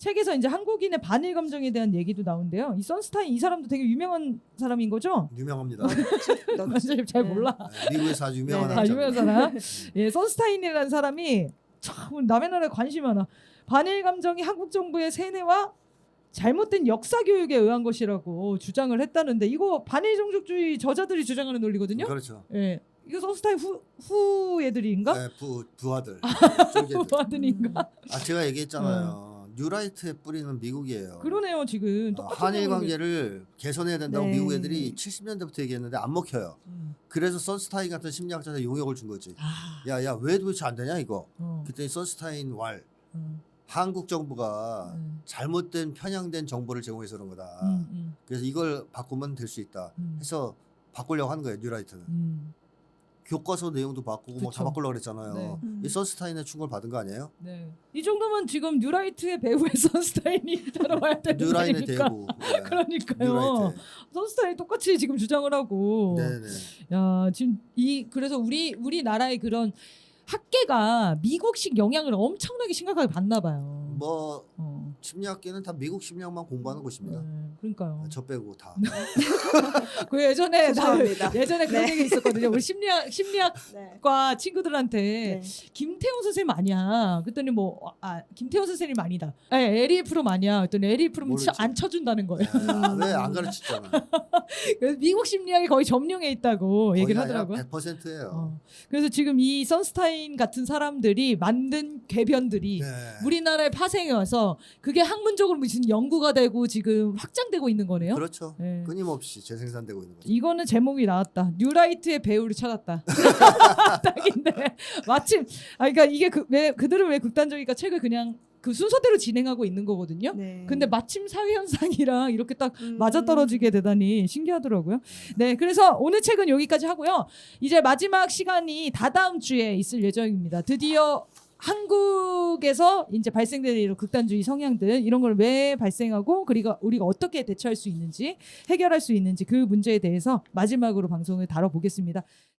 책에서 이제 한국인의 반일 감정에 대한 얘기도 나온대요. 이 선스타인 이 사람도 되게 유명한 사람인 거죠? 유명합니다. 나 사실 잘 네. 몰라. 네, 미국에서 아주 유명한 네. 아, 학자입니다. 유명한 사람. 예, 선스타인이라는 사람이 참 남의 나라에 관심이 많아. 반일 감정이 한국 정부의 세뇌와 잘못된 역사 교육에 의한 것이라고 주장을 했다는데 이거 반일 종족주의 저자들이 주장하는 논리거든요. 그렇죠. 예. 이거 선스타인 후, 후 애들인가? 네, 부 부하들. 쫄개들. 후아들인가? 아 제가 얘기했잖아요. 뉴라이트의 뿌리는 미국이에요. 그러네요 지금 어, 똑같은 한일 내용을- 관계를 개선해야 된다고 네. 미국 애들이 70년대부터 얘기했는데 안 먹혀요. 음. 그래서 선스타인 같은 심리학자한테 용역을 준 거지. 아, 야 야 왜 도대체 안 되냐 이거. 어, 그때 선스타인 왈 음, 한국 정부가 음, 잘못된 편향된 정보를 제공해서 그런 거다. 음, 음, 그래서 이걸 바꾸면 될 수 있다. 음, 해서 바꾸려고 하는 거예요 뉴라이트는. 음. 교과서 내용도 바꾸고 뭐다 그쵸. 바꾸려고 그랬잖아요. 네. 음. 이 선스타인의 충고를 받은 거 아니에요? 네. 이 정도면 지금 뉴라이트의 배우의 선스타인이 따라와야 되는 뉴라인의 거니까. 대부. 네. 그러니까요. 뉴라이트. 선스타인 똑같이 지금 주장을 하고. 네네. 야 지금 이 그래서 우리 우리 나라의 그런 학계가 미국식 영향을 엄청나게 심각하게 받나 봐요. 뭐 어. 심리학계는 다 미국 심리학만 공부하는 곳입니다. 네, 그러니까요. 저 빼고 다. 그 예전에 나 죄송합니다. 예전에 그런 네. 얘기 있었거든요. 우리 심리학 심리학과 네. 친구들한테 네. 김태훈 선생님 아니야. 그랬더니 뭐 아 김태훈 선생님 아니다. 네, 에리 프롬 아니야. 그랬더니 에리 프롬 모르지. 안 쳐준다는 거예요. 왜안 가르치잖아. 그래서 미국 심리학이 거의 점령해 있다고 얘기를 하더라고요. 100%예요. 어. 그래서 지금 이 선스타인 같은 사람들이 만든 궤변들이 네. 우리나라에 파 생해 와서 그게 학문적으로 무슨 연구가 되고 지금 확장되고 있는 거네요. 그렇죠. 네. 끊임없이 재생산되고 있는 거죠. 이거는 제목이 나왔다. 뉴라이트의 배우를 찾았다. 딱인데 마침 아 그러니까 이게 그, 왜 그들은 왜 극단적이니까 책을 그냥 그 순서대로 진행하고 있는 거거든요. 네. 근데 마침 사회 현상이랑 이렇게 딱 음. 맞아떨어지게 되다니 신기하더라고요. 네, 그래서 오늘 책은 여기까지 하고요. 이제 마지막 시간이 다다음 주에 있을 예정입니다. 드디어 한국에서 이제 발생되는 이런 극단주의 성향들 이런 걸 왜 발생하고 그리고 우리가 어떻게 대처할 수 있는지 해결할 수 있는지 그 문제에 대해서 마지막으로 방송을 다뤄보겠습니다.